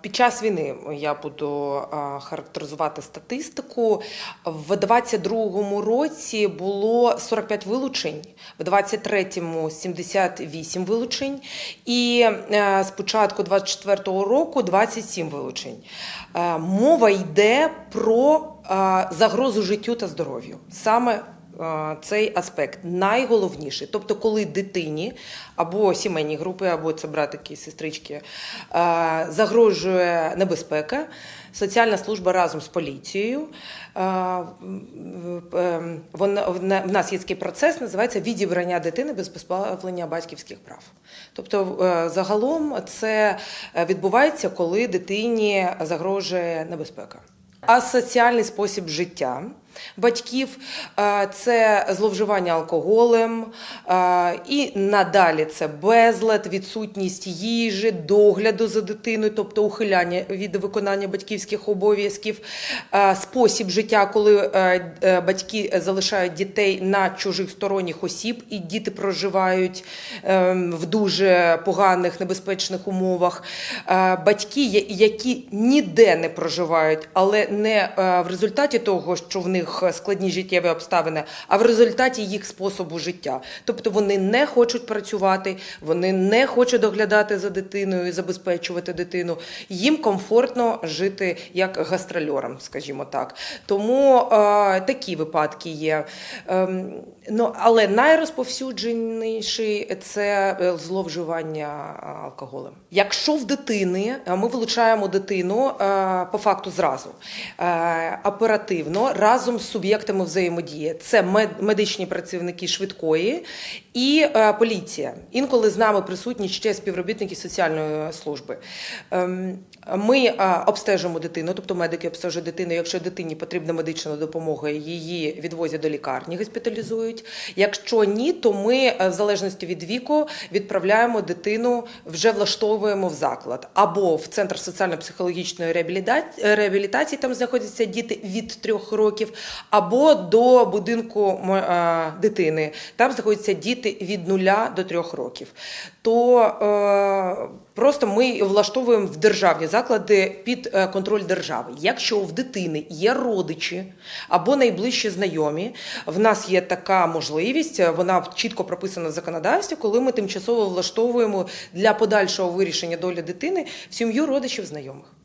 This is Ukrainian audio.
Під час війни я буду характеризувати статистику. В 22-му році було 45 вилучень, в 23-му 78 вилучень, і е, з початку 24-го року 27 вилучень. Е, Мова йде про е, загрозу життю та здоров'ю. Саме цей аспект найголовніший. Тобто, коли дитині або сімейній групи, або це братики, сестрички, е, загрожує небезпека, соціальна служба разом з поліцією. е, в нас є такий процес, називається відібрання дитини без позбавлення батьківських прав. Тобто, е, загалом це е, відбувається, коли дитині загрожує небезпека. Асоціальний спосіб життя батьків це зловживання алкоголем, і надалі це безлад, відсутність їжі, догляду за дитиною, тобто ухиляння від виконання батьківських обов'язків, спосіб життя, коли е, е, батьки залишають дітей на чужих сторонніх осіб, і діти проживають е, в дуже поганих небезпечних умовах. Батьки, які ніде не проживають, але не е, в результаті того, що в них складні життєві обставини, а в результаті їх способу життя. Тобто вони не хочуть працювати, вони не хочуть доглядати за дитиною, і забезпечувати дитину. Їм комфортно жити як гастрольорам, скажімо так. Тому е, такі випадки є. Ем, ну, але найрозповсюдженіший це е, зловживання е, алкоголем. Якщо в дитини е, ми вилучаємо дитину е, по факту зразу е, оперативно разом з суб'єктами взаємодії, це мед- медичні працівники швидкої і е, поліція. Інколи з нами присутні ще співробітники соціальної служби. Ем, Ми е, обстежимо дитину, тобто медики обстежують дитину. Якщо дитині потрібна медична допомога, її відвозять до лікарні, госпіталізують. Якщо ні, то ми е, в залежності від віку відправляємо дитину, вже влаштовуємо в заклад або в центр соціально-психологічної реабіліта- реабілітації, там знаходяться діти від трьох років, або до будинку е, дитини. Там знаходяться діти від нуля до трьох років. То е, просто ми влаштовуємо в державні заклади під е, контроль держави. Якщо в дитини є родичі або найближчі знайомі, в нас є така можливість, е, вона чітко прописана в законодавстві, коли ми тимчасово влаштовуємо для подальшого вирішення долі дитини в сім'ю родичів знайомих.